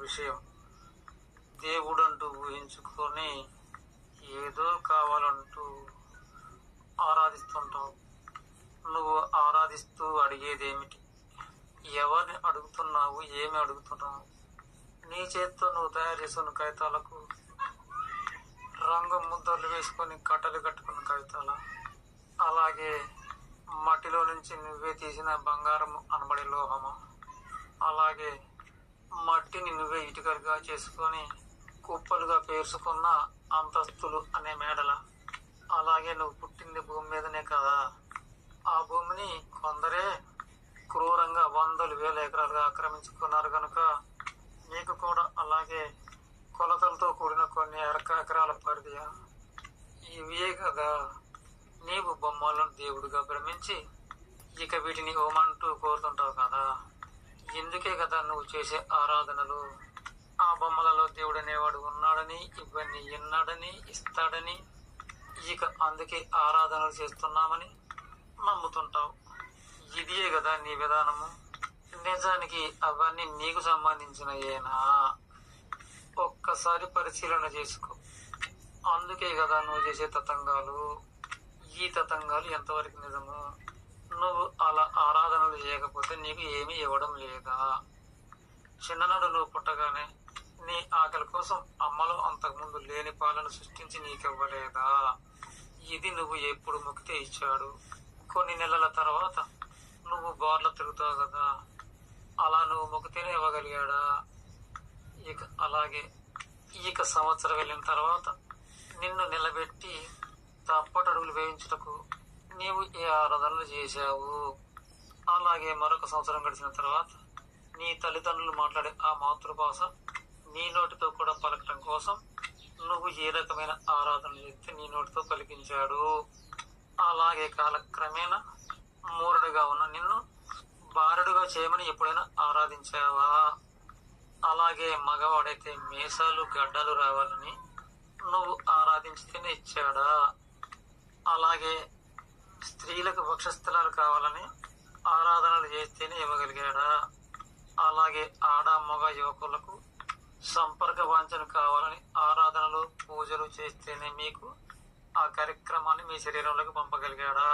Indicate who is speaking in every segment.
Speaker 1: విషయం దేవుడు అంటూ ఊహించుకొని ఏదో కావాలంటూ ఆరాధిస్తుంటావు. నువ్వు ఆరాధిస్తూ అడిగేదేమిటి? ఎవరిని అడుగుతున్నావు? ఏమి అడుగుతున్నావు? నీ చేత్తో నువ్వు తయారు చేసుకున్న కాగితాలకు రంగు ముద్దలు వేసుకొని కట్టలు కట్టుకున్న కాగితాల? అలాగే మట్టిలో నుంచి నువ్వే తీసిన బంగారం అనబడే లోహమా? అలాగే మట్టిని నువ్వే ఇటుకలుగా చేసుకొని కుప్పలుగా పేర్చుకున్న అంతస్తులు అనే మేడల. అలాగే నువ్వు పుట్టింది భూమి మీదనే కదా. ఆ భూమిని కొందరే క్రూరంగా వందలు వేల ఎకరాలుగా ఆక్రమించుకున్నారు కనుక నీకు కూడా అలాగే కొలతలతో కూడిన కొన్ని ఎరక ఎకరాల పరిధియా ఇవే కదా. నీవు బొమ్మలను దేవుడిగా భ్రమించి ఇక వీటిని ఓమంటూ కోరుతుంటావు కదా. ఎందుకే కదా నువ్వు చేసే ఆరాధనలు? ఆ బొమ్మలలో దేవుడు అనేవాడు ఉన్నాడని ఇవన్నీ విన్నాడని ఇస్తాడని. ఇక అందుకే ఆరాధనలు చేస్తున్నామని నమ్ముతుంటావు. ఇదియే కదా నీ విధానము. నిజానికి అవన్నీ నీకు సంబంధించినయేనా ఒక్కసారి పరిశీలన చేసుకో. అందుకే కదా నువ్వు చేసే తతంగాలు. ఈ తతంగాలు ఎంతవరకు నిజము? నువ్వు అలా ఆరాధనలు చేయకపోతే నీకు ఏమీ ఇవ్వడం లేదా? చిన్ననాడు నువ్వు పుట్టగానే నీ ఆకలి కోసం అమ్మలో అంతకుముందు లేని పాలను సృష్టించి నీకివ్వలేదా? ఇది నువ్వు ఎప్పుడు మొక్కితే ఇచ్చాడు. కొన్ని నెలల తర్వాత నువ్వు బార్లు తిరుగుతావు కదా. అలా నువ్వు మొక్కితేనే ఇవ్వగలిగాడా? ఇక అలాగే ఇక సంవత్సరం వెళ్ళిన తర్వాత నిన్ను నిలబెట్టి తప్పటడుగులు వేయించుటకు నీవు ఏ ఆరాధనలు చేశావు? అలాగే మరొక సంవత్సరం గడిచిన తర్వాత నీ తల్లిదండ్రులు మాట్లాడే ఆ మాతృభాష నీ నోటితో కూడా పలకటం కోసం నువ్వు ఏ రకమైన ఆరాధన చేస్తే నీ నోటితో పలికించాడు? అలాగే కాలక్రమేణా మూరుడుగా ఉన్న నిన్ను బారుడుగా చేయమని ఎప్పుడైనా ఆరాధించావా? అలాగే మగవాడైతే మీసాలు గడ్డలు రావాలని నువ్వు ఆరాధించితేనే ఇచ్చాడా? అలాగే స్త్రీలకు వక్షస్థలాలు కావాలని ఆరాధనలు చేస్తేనే ఇవ్వగలిగాడా? అలాగే ఆడ మగ యువకులకు సంపర్క వాంఛన కావాలని ఆరాధనలు పూజలు చేస్తేనే మీకు ఆ కార్యక్రమాన్ని మీ శరీరంలోకి పంపగలిగాడా?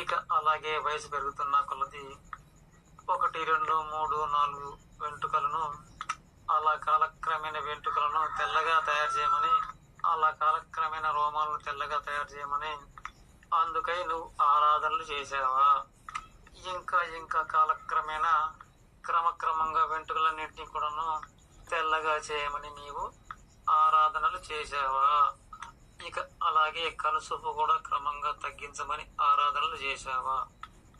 Speaker 1: ఇక అలాగే వయసు పెరుగుతున్న కొలది ఒకటి రెండు మూడు నాలుగు వెంట్రుకలను అలా కాలక్రమేణ వెంట్రుకలను తెల్లగా తయారు చేయమని అలా కాలక్రమేణ రోమాలను తెల్లగా తయారు చేయమని అందుకై నువ్వు ఆరాధనలు చేసావా? ఇంకా ఇంకా కాలక్రమేణా క్రమక్రమంగా వెంట్రుకలన్నింటినీ కూడాను తెల్లగా చేయమని నీవు ఆరాధనలు చేసావా? ఇక అలాగే కనుసూపు కూడా క్రమంగా తగ్గించమని ఆరాధనలు చేశావా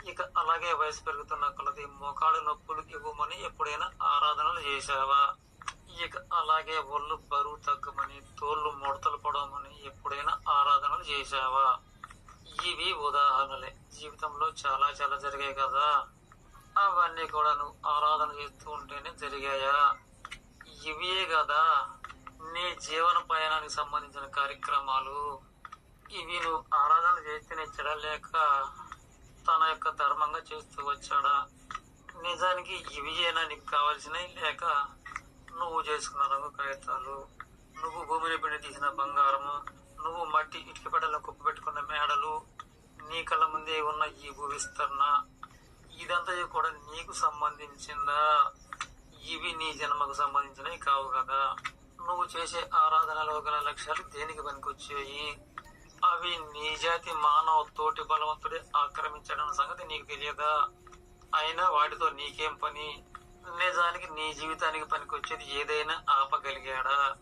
Speaker 1: ఇక అలాగే వయసు పెరుగుతున్న కొలది మోకాలు నొప్పులు ఇవ్వమని ఎప్పుడైనా ఆరాధనలు చేశావా ఇక అలాగే ఒళ్ళు బరువు తగ్గమని తోళ్ళు ముడతలు పడమని ఎప్పుడైనా ఆరాధనలు చేశావా ఇవి ఉదాహరణలే. జీవితంలో చాలా చాలా జరిగాయి కదా. అవన్నీ కూడా నువ్వు ఆరాధన చేస్తూ ఉంటేనే జరిగాయా? ఇవే కదా నీ జీవన పయనానికి సంబంధించిన కార్యక్రమాలు. ఇవి నువ్వు ఆరాధన చేస్తేనే చెడలేక లేక తన యొక్క ధర్మంగా చేస్తూ వచ్చాడా? నిజానికి ఇవియేనా నీకు కావాల్సినవి లేక నువ్వు చేసుకున్న రంగు కాగితాలు నువ్వు భూమిని పిండి తీసిన బంగారము నువ్వు మట్టి ఇటుక పెట్టలో కుప్ప పెట్టుకున్న మేడలు నీ కళ్ళ ముందే ఉన్న ఈ భూ విస్తరణ ఇదంతా కూడా నీకు సంబంధించిందా? ఇవి నీ జన్మకు సంబంధించినవి కావు కదా. నువ్వు చేసే ఆరాధనలో గల లక్ష్యాలు దేనికి పనికొచ్చాయి? అవి నీ జాతి మానవ తోటి బలవంతుడే ఆక్రమించడం సంగతి నీకు తెలియదా? అయినా వాటితో నీకేం పని? నిజానికి నీ జీవితానికి పనికొచ్చేది ఏదైనా ఆపగలిగాడా?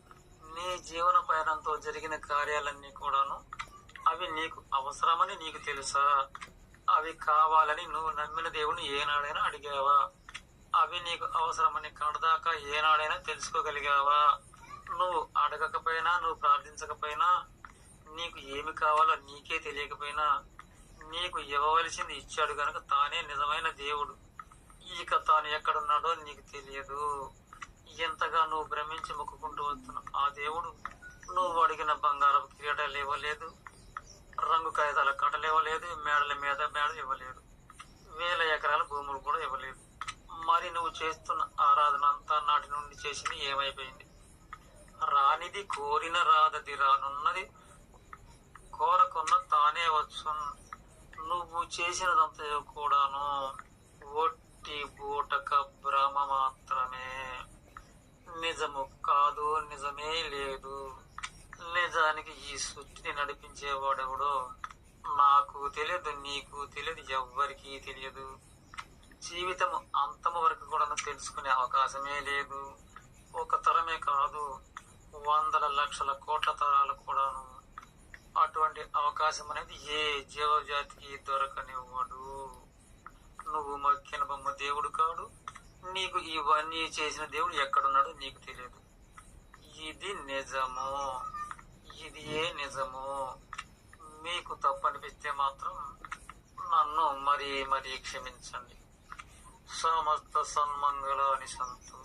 Speaker 1: నీ జీవన పయనంతో జరిగిన కార్యాలన్నీ కూడాను అవి నీకు అవసరమని నీకు తెలుసా? అవి కావాలని నువ్వు నమ్మిన దేవుని ఏనాడైనా అడిగావా? అవి నీకు అవసరమని కడదాకా ఏనాడైనా తెలుసుకోగలిగావా? నువ్వు అడగకపోయినా నువ్వు ప్రార్థించకపోయినా నీకు ఏమి కావాలో నీకే తెలియకపోయినా నీకు ఇవ్వవలసింది ఇచ్చాడు కనుక తానే నిజమైన దేవుడు. ఇక తాను ఎక్కడున్నాడో నీకు తెలియదు. ఎంతగా నువ్వు భ్రమించి మొక్కుకుంటూ వస్తున్న. ఆ దేవుడు నువ్వు అడిగిన బంగారం కిరీటాలు ఇవ్వలేదు రంగు కాగితాల కట్టలు ఇవ్వలేదు మేడల మీద మేడ ఇవ్వలేదు వేల ఎకరాల భూములు కూడా ఇవ్వలేదు. మరి నువ్వు చేస్తున్న ఆరాధన అంతా నాటి నుండి చేసింది ఏమైపోయింది? రానిది కోరిన రాదది రానున్నది కోరకున్న తానే వచ్చు నువ్వు చేసినదంతా కూడాను ఒట్టి బూటక భ్రమ నిజము కాదు నిజమే లేదు. నిజానికి ఈ సృష్టిని నడిపించేవాడెవడో నాకు తెలియదు నీకు తెలియదు ఎవ్వరికీ తెలియదు. జీవితం అంతము వరకు కూడా తెలుసుకునే అవకాశమే లేదు. ఒక తరమే కాదు వందల లక్షల కోట్ల తరాలు కూడాను అటువంటి అవకాశం అనేది ఏ జీవజాతికి దొరకనివ్వడు. నువ్వు మొక్కిన బొమ్మ దేవుడు కాడు నీకు ఇవన్నీ చేసిన దేవుడు ఎక్కడున్నాడో నీకు తెలియదు. ఇది నిజము? ఇది ఏ నిజము? మీకు తప్పనిపిస్తే మాత్రం నన్ను మరీ మరీ క్షమించండి. సమస్త సన్మంగళాని సంతు